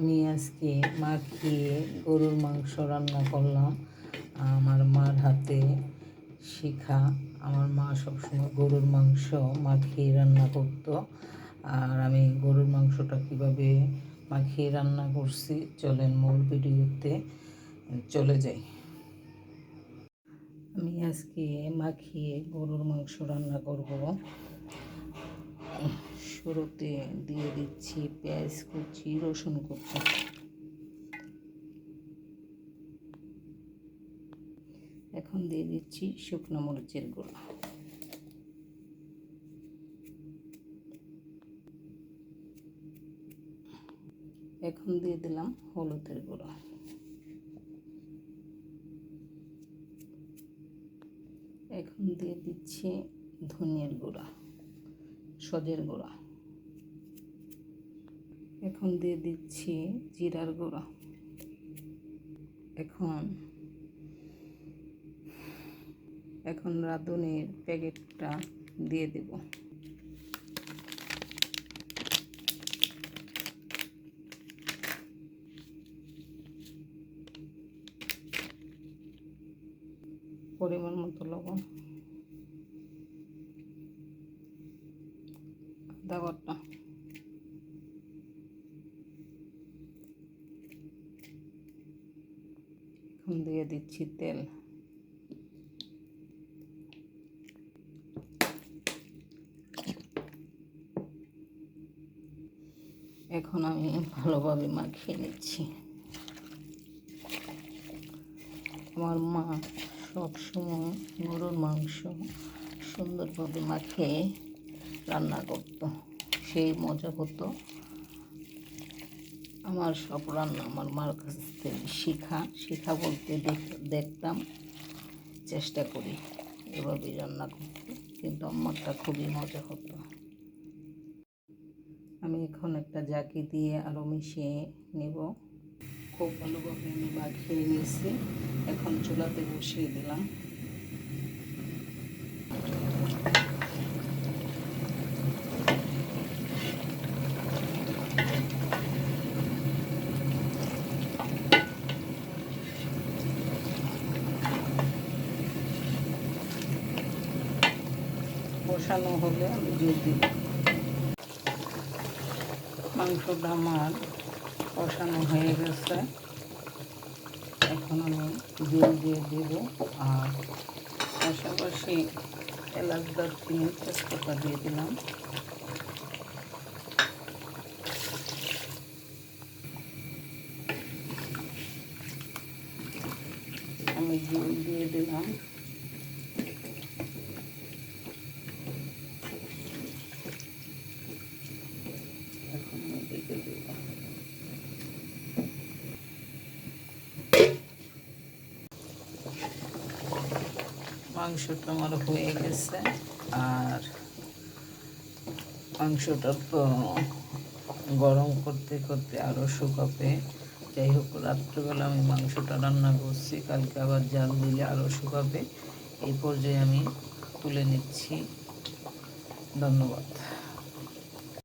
আমি আজকে মাখিয়ে গরুর মাংস রান্না করলাম। আমার মার হাতে শিখা। আমার মা সবসময় গরুর মাংস মাখিয়ে রান্না করতো। আর আমি গরুর মাংসটা কীভাবে মাখিয়ে রান্না করছি, চলেন মূল ভিডিওতে চলে যাই। আমি আজকে মাখিয়ে গরুর মাংস রান্না করব। শুরুতে দিয়ে দিচ্ছি পেঁয়াজ কুচি, রসুন কুচি। এখন দিয়ে দিচ্ছি শুকনো মরিচের গুঁড়ো। এখন দিয়ে দিলাম হলুদের গুঁড়ো। এখন দিয়ে দিচ্ছি ধনিয়ার গুঁড়া, সজের গুঁড়া। এখন দিয়ে দিচ্ছি জিরার গুঁড়া। এখন এখন রাঁধুনির প্যাকেটটা দিয়ে দেব। পরিমাণ মতো লবণ। আদা বাটা। দিয়ে দিচ্ছি তেল। এখন আমি ভালোভাবে মাখিয়ে নিচ্ছি। আমার মা সবসময় গরুর মাংস সুন্দরভাবে মাখিয়ে রান্না করতো। সেই মজা হতো। আমার সব রান্না আমার মার কাছ থেকে শেখা। শেখা বলতে দেখ- দেখতাম, চেষ্টা করি এভাবেই রান্না করতে। কিন্তু আমারটা খুবই মজা হতো। আমি এখন একটা জাকি দিয়ে আরও মিশিয়ে নেব। খুব ভালোভাবে আমি মাখিয়ে নিয়েছি। এখন চুলাতে বসিয়ে দিলাম। বসানো হলে আমি দিয়ে দিব মাংসটা আমার কষানো হয়ে গেছে। এখন আমি জল দিয়ে দেব। আর পাশাপাশি এলাচ দারচিনি তেজপাতা দিয়ে দিলাম। আমি জল দিয়ে দিলাম। মাংসটা আমার হয়ে গেছে। আর মাংসটা তো গরম করতে করতে আরও শুকাবে। যাই হোক, রাত্রেবেলা আমি মাংসটা রান্না করছি। কালকে আবার জাল দিলে আরও শুকাবে। এই পর্যায়ে আমি তুলে নিচ্ছি। ধন্যবাদ।